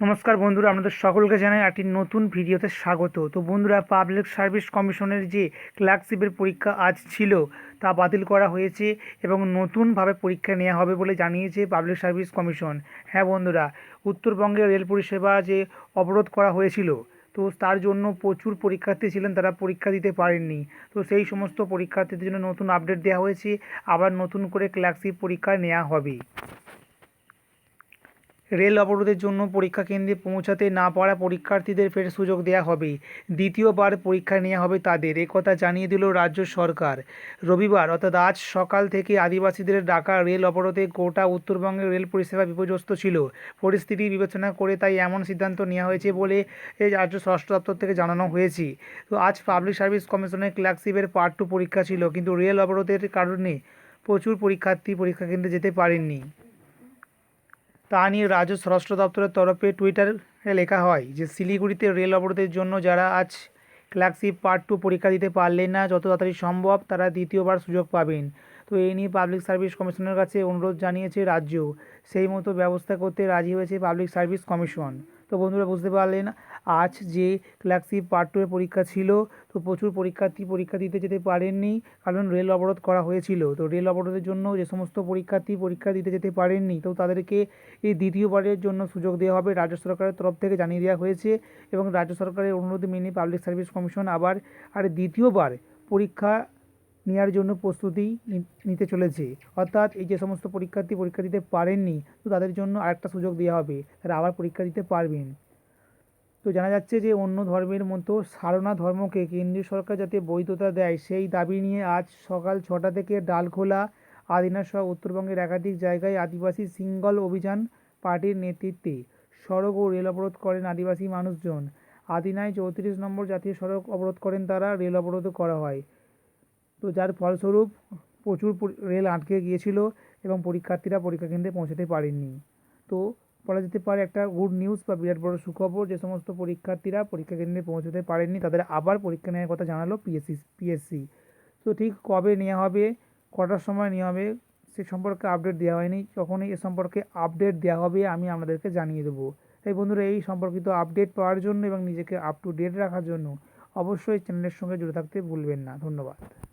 নমস্কার বন্ধুরা, আপনাদের সকলকে জানাই একটি নতুন ভিডিওতে স্বাগত। তো বন্ধুরা পাবলিক সার্ভিস কমিশনের যে ক্লার্কশিপের পরীক্ষা আজ ছিল, তা বাতিল করা হয়েছে এবং নতুনভাবে পরীক্ষা নেওয়া হবে বলে জানিয়েছে পাবলিক সার্ভিস কমিশন হ্যাঁ বন্ধুরা, উত্তরবঙ্গের রেল পরিষেবা যে অবরোধ করা হয়েছিল, তো তার জন্য প্রচুর পরীক্ষার্থী ছিলেন, তারা পরীক্ষা দিতে পারেননি। তো সেই সমস্ত পরীক্ষার্থীদের জন্য নতুন আপডেট দেওয়া হয়েছে, আবার নতুন করে ক্লার্কশিপ পরীক্ষা নেওয়া হবে। রেল অবরোধের জন্য পরীক্ষা কেন্দ্রে পৌঁছাতে না পারা পরীক্ষার্থীদের ফের সুযোগ দেওয়া হবে। দ্বিতীয়বার পরীক্ষা নেওয়া হবে তাদের একথা জানিয়ে দিল রাজ্য সরকার। রবিবার, অর্থাৎ আজ সকাল থেকে আদিবাসীদের ডাকা রেল অবরোধে গোটা উত্তরবঙ্গের রেল পরিষেবা বিপর্যস্ত ছিল। পরিস্থিতি বিবেচনা করে তাই এমন সিদ্ধান্ত নেওয়া হয়েছে বলে রাজ্য স্বরাষ্ট্র দপ্তর থেকে জানানো হয়েছে। তো আজ পাবলিক সার্ভিস কমিশনের ক্লার্কশিপের পার্ট টু পরীক্ষা ছিল, কিন্তু রেল অবরোধের কারণে প্রচুর পরীক্ষার্থী পরীক্ষা কেন্দ্রে যেতে পারেননি। তা নিয়ে রাজ্য স্বরাষ্ট্র দপ্তরের তরফে টুইটারে লেখা হয় যে, শিলিগুড়িতে রেল অবরোধের জন্য যারা আজ ক্লার্কশিপ পার্ট টু পরীক্ষা দিতে পারলেন না, যত তাড়াতাড়ি সম্ভব তারা দ্বিতীয়বার সুযোগ পাবেন। তো এই নিয়ে পাবলিক সার্ভিস কমিশনের কাছে অনুরোধ জানিয়েছে রাজ্য। সেই মতো ব্যবস্থা করতে রাজি হয়েছে পাবলিক সার্ভিস কমিশন। তো বন্ধুরা বুঝতে পারলেন, আজ যে ক্লার্কশিপ পার্ট টু এর পরীক্ষা ছিল, তো প্রচুর পরীক্ষার্থী পরীক্ষা দিতে যেতে পারেননি, কারণ রেল অবরোধ করা হয়েছিল। তো রেল অবরোধের জন্য যে সমস্ত পরীক্ষার্থী পরীক্ষা দিতে যেতে পারেননি, তো তাদেরকে এই দ্বিতীয়বারের জন্য সুযোগ দেওয়া হবে রাজ্য সরকারের তরফ থেকে জানিয়ে দেওয়া হয়েছে এবং রাজ্য সরকারের অনুরোধ মেনে পাবলিক সার্ভিস কমিশন আবার আর দ্বিতীয়বার পরীক্ষা নেওয়ার জন্য প্রস্তুতি নিতে চলেছে। অর্থাৎ এই যে সমস্ত পরীক্ষার্থী পরীক্ষা দিতে পারেননি, তো তাদের জন্য আরেকটা সুযোগ দেওয়া হবে। তারা আবার পরীক্ষা দিতে পারবেন। তো জানা যাচ্ছে যে অন্য ধর্মের মতো সারনা ধর্মকে কেন্দ্রীয় সরকার যাতে বৈধতা দেয়, সেই দাবি নিয়ে আজ সকাল ছটা থেকে ডালখোলা আদিনা সহ উত্তরবঙ্গের একাধিক জায়গায় আদিবাসী সিঙ্গল অভিযান পার্টির নেতৃত্বে সড়ক ও রেল অবরোধ করেন আদিবাসী মানুষজন। আদিনায় চৌত্রিশ নম্বর জাতীয় সড়ক অবরোধ করেন তারা, রেল অবরোধও করা হয়। তো যার ফলস্বরূপ প্রচুর পরি- রেল আটকে গিয়েছিল এবং পরীক্ষার্থীরা পরীক্ষা কেন্দ্রে পৌঁছাতে পারেননি। তো বলা যেতে পারে একটা গুড নিউজ বা বিরাট বড় সুখবর যে সমস্ত পরীক্ষার্থীরা পরীক্ষা কেন্দ্রে পৌঁছাতে পারেননি, তাদের আবার পরীক্ষা নেওয়ার কথা জানালো পিএসসি পিএসসি। তো ঠিক কবে নেওয়া হবে, কটার সময় নেওয়া হবে, সে সম্পর্কে আপডেট দেওয়া হয়নি। যখনই এ সম্পর্কে আপডেট দেওয়া হবে, আমি আপনাদেরকে জানিয়ে দেবো। তাই বন্ধুরা, এই সম্পর্কিত আপডেট পাওয়ার জন্য এবং নিজেকে আপ টু ডেট রাখার জন্য অবশ্যই চ্যানেলের সঙ্গে জুড়ে থাকতে ভুলবেন না। ধন্যবাদ।